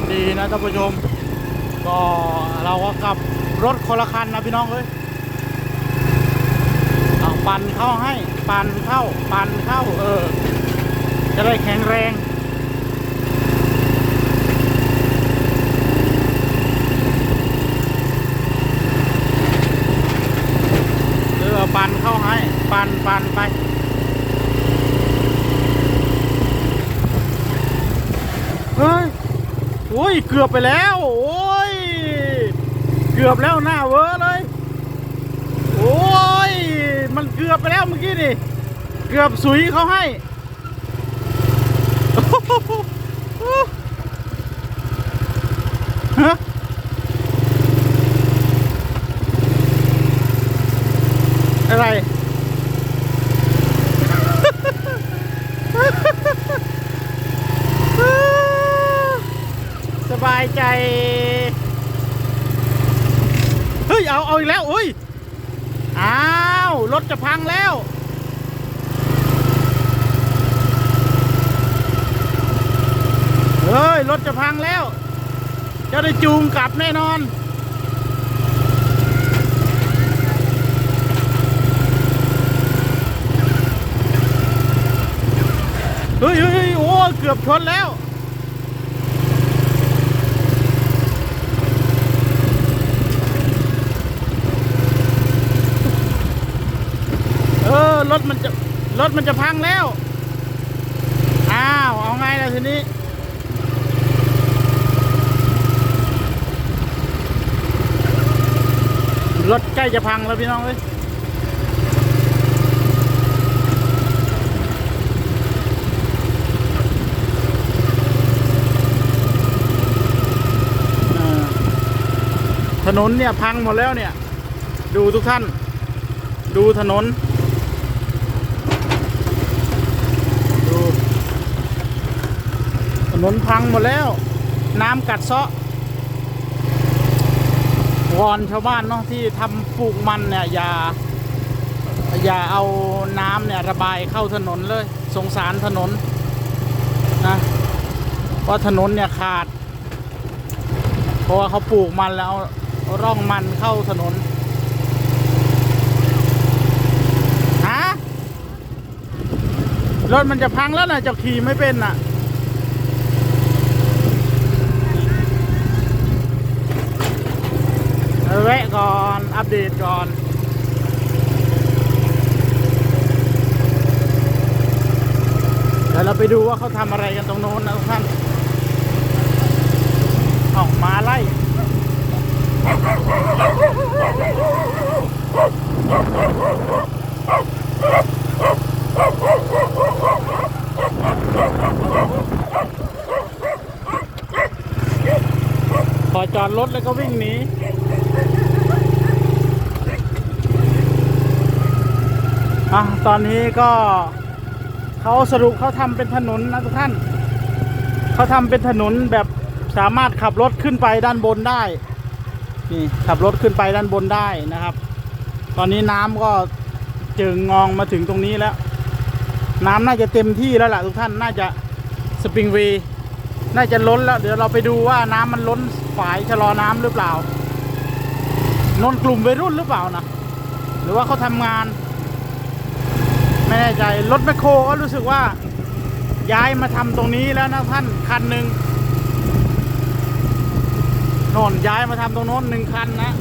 วัสดีนะท่านผู้ชม ก็เราก็กลับรถคนละคันนะพี่น้องเอ้ยเอาปั่นเข้าให้ ปั่นเข้า ปั่นเข้า เออ จะได้แข็งแรง เออปั่นเข้าให้ ปั่นปั่นไป เฮ้ย โอ้ย เกือบไปแล้ว โอ้ย เกือบแล้วหน้าเวอร์เลย โอ้ย มันเกือบไปแล้วเมื่อกี้นี่ เกือบสุยเขาให้ฮะอะไร สบายใจ เฮ้ยเอาอีกแล้วอุ้ยอ้าวรถจะพังแล้วเฮ้ยรถจะพังแล้ว จะได้จูงกลับแน่นอนเฮ้ยเฮ้ยโอ้เกือบชนแล้ว เออ รถมันจะ รถมันจะพังแล้ว อ้าว เอาไงล่ะทีนี้ รถใกล้จะพังแล้วพี่น้องเอ้ยถนนเนี่ยพังหมดแล้วเนี่ย ดูทุกท่าน ดูถนน ดู ถ นนพังหมดแล้ว น้ำกัดเซาะวอนชาวบ้านเนาะที่ทำปลูกมันเนี่ยอย่า อย่าเอาน้ำเนี่ยระบายเข้าถนนเลย สงสารถนนนะเพราะถนนเนี่ยขาด เพราะว่าเขาปลูกมันแล้วเอาร่องมันเข้าถนนฮะรถมันจะพังแล้วนะเจ้าขี่ไม่เป็นน่ะ เอา แวะก่อน อัปเดตก่อนเดี๋ยวเราไปดูว่าเขาทำอะไรกันตรงโน้นนะทุกท่านออกมาไล่พอจอดรถแล้วก็วิ่งหนี อะตอนนี้ก็เขาสรุปเขาทำเป็นถนนนะทุกท่าน เขาทำเป็นถนนแบบสามารถขับรถขึ้นไปด้านบนได้ นี่ขับรถขึ้นไปด้านบนได้นะครับ ตอนนี้น้ำก็เจิงงองมาถึงตรงนี้แล้ว น้ำน่าจะเต็มที่แล้วล่ะทุกท่านน่าจะสปริงเวย์น่าจะล้นแล้ว เดี๋ยวเราไปดูว่าน้ำมันล้นฝายชะลอน้ำหรือเปล่านนกลุ่มวัยรุ่นหรือเปล่านะหรือว่าเขาทำงาน ไม่แน่ใจรถแมคโครก็รู้สึกว่าย้ายมาทำตรงนี้แล้วนะท่านคันหนึ่งโน่นย้ายมาทำตรงโน้นหนึ่งคันนะ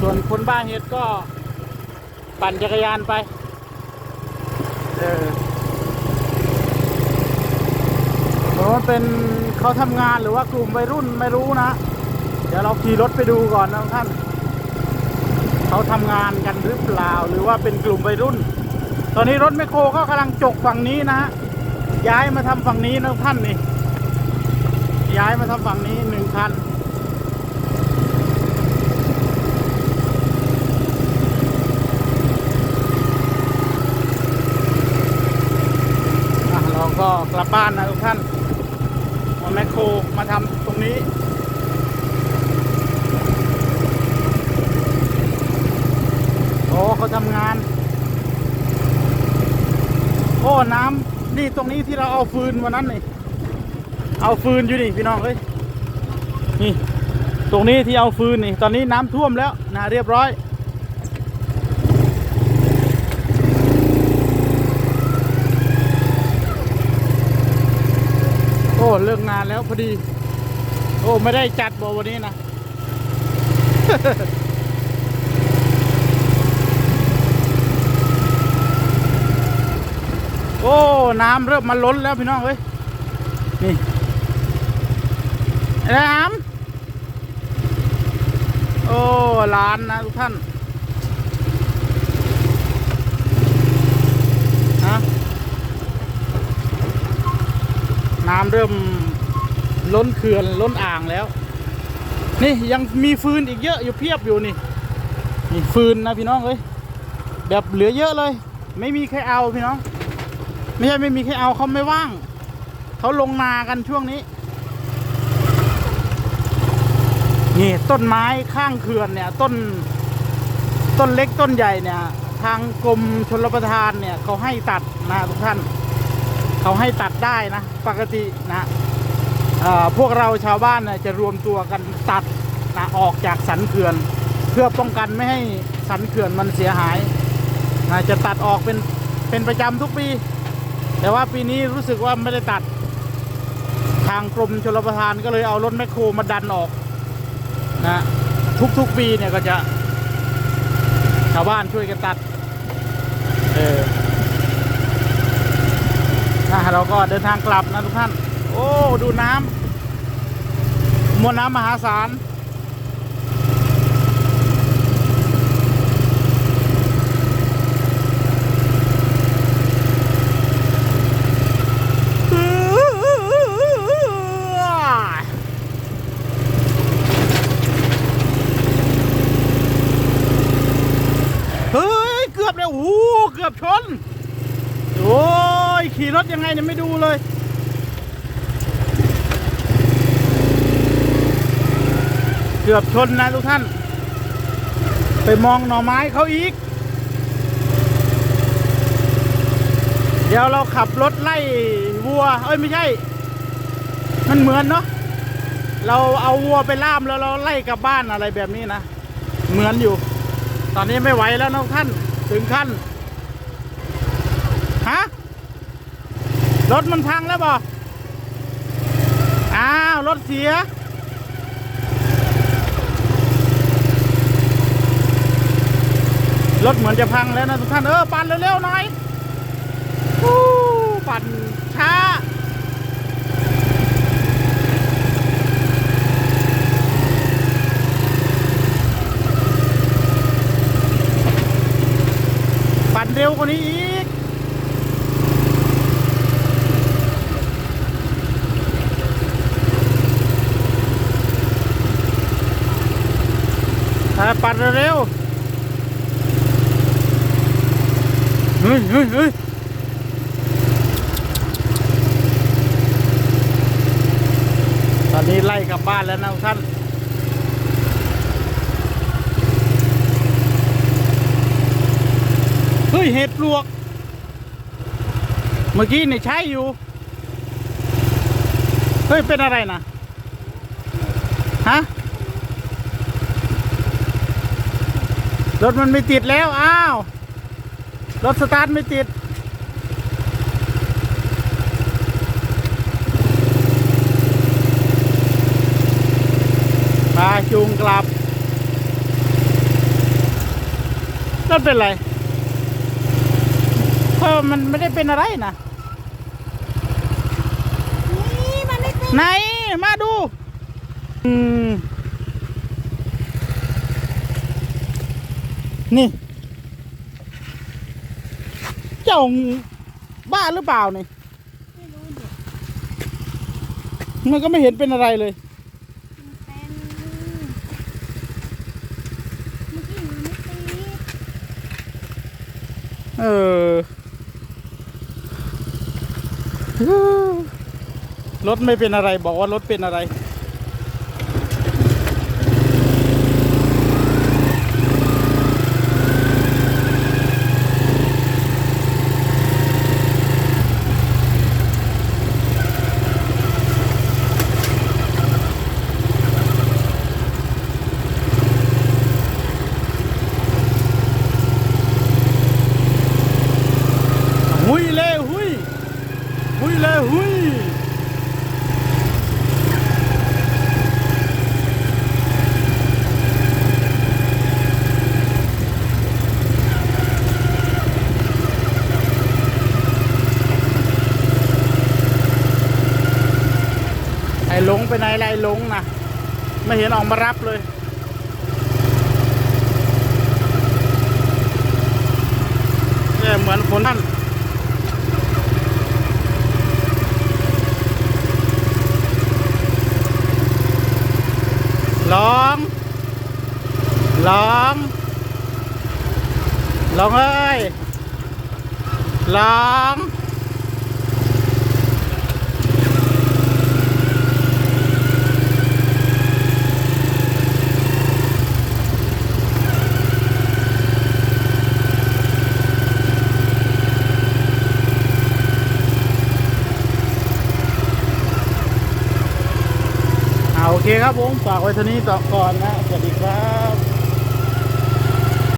ส่วนคนบ้าเห็ดก็ปั่นจักรยานไปเออเพราะว่าเป็นเขาทำงานหรือว่ากลุ่มวัยรุ่นไม่รู้นะ เดี๋ยวเราขี่รถไปดูก่อนนะท่าน เขาทำงานกันหรือเปล่า หรือว่าเป็นกลุ่มวัยรุ่น ตอนนี้รถแมคโครก็กำลังจกฝั่งนี้นะฮะย้ายมาทำฝั่งนี้นะท่านนี่ย้ายมาทำฝั่งนี้หนึ่งคันเราก็กลับบ้านนะทุกท่านเอาแมคโครมาทำตรงนี้โอ้เขาทำงาน โอ้น้ำนี่ตรงนี้ที่เราเอาฟืนวันนั้นนี่ เอาฟืนอยู่นี่พี่น้องเอ้ยนี่ ตรงนี้ที่เอาฟืนนี่ ตอนนี้น้ำท่วมแล้วนะเรียบร้อยโอ้เลิกงานแล้วพอดี โอ้ ไม่ได้จัดบอวันนี้นะ โอ้ น้ำเริ่มมาล้นแล้วพี่น้องเอ้ยนี่น้ำโอ้ร้านนะทุกท่านฮะน้ำเริ่มล้นเขื่อนล้นอ่างแล้ว นี่ยังมีฟืนอีกเยอะอยู่เพียบอยู่นี่นี่ฟืนนะพี่น้องเอ้ยแบบเหลือเยอะเลย ไม่มีใครเอาพี่น้อง ไม่ใช่ไม่มีใครเอาเขาไม่ว่าง เขาลงนากันช่วงนี้ นี่ต้นไม้ข้างเขื่อนเนี่ย ต้น ต้นเล็กต้นใหญ่เนี่ย ทางกรมชลประทานเนี่ยเขาให้ตัดนะทุกท่าน เขาให้ตัดได้นะ ปกตินะเออพวกเราชาวบ้านเนี่ยจะรวมตัวกันตัดนะออกจากสันเขื่อน เพื่อป้องกันไม่ให้สันเขื่อนมันเสียหายนะจะตัดออกเป็นเป็นประจำทุกปี แต่ว่าปีนี้รู้สึกว่าไม่ได้ตัด ทางกรมชลประทานก็เลยเอารถแมคโครมาดันออกนะทุกๆปีเนี่ยก็จะ ชาวบ้านช่วยกันตัด เออนะเราก็เดินทางกลับนะทุกท่าน โอ้ ดูน้ำมวลน้ำมหาศาล เฮ้ย เกื อบแล้วโอ้เกือบชน โอ้ย ขี่รถยังไงเนี่ยไม่ดูเลยเกือบชนนะทุกท่าน ไปมองหน่อไม้เขาอีก เดี๋ยวเราขับรถไล่วัว เอ้ยไม่ใช่ มันเหมือนเนาะเราเอาวัวไปล่ามแล้วเราไล่กลับบ้านอะไรแบบนี้นะ เหมือนอยู่ ตอนนี้ไม่ไหวแล้วนะท่าน ถึงขั้น ฮะ รถมันพังแล้วบออ้าว รถเสีย รถเหมือนจะพังแล้วนะทุกท่าน เออ ปั่นเร็วๆหน่อย ปั่นช้า เร็วกว่านี้อีก ถ้าปั่นเร็วเฮ้ยเฮ้ยเฮ้ยตอนนี้ไล่กลับบ้านแล้วนะท่าน ฮ้ยเห็ดปลวก เมื่อกี้เนี่ยใช้อยู่ เฮ้ย เป็นอะไรนะฮะรถมันไม่ติดแล้ว อ้าว รถสตาร์ทไม่ติดพาจูงกลับรถเป็นไร ออมันไม่ได้เป็นอะไรนะนี่มันไม่ติดไหนมาดู อืม นี่ เจ้าบ้าหรือเปล่านี่ไม่รู้เดี๋ยวมันก็ไม่เห็นเป็นอะไรเลย มันเป็นเมื่อกี้มันไม่ติด เออ รถไม่เป็นอะไรบอกว่ารถเป็นอะไร อ้หลง ไปไหนล่ะไอ้หลงนะไม่เห็นออกมารับเลยเนี่ยเหมือนคนนั่นลองลองลองเอ้ยลอง อ่าโอเคครับผมฝากไว้เท่านี้ต่อก่อนนะ สวัสดีครับ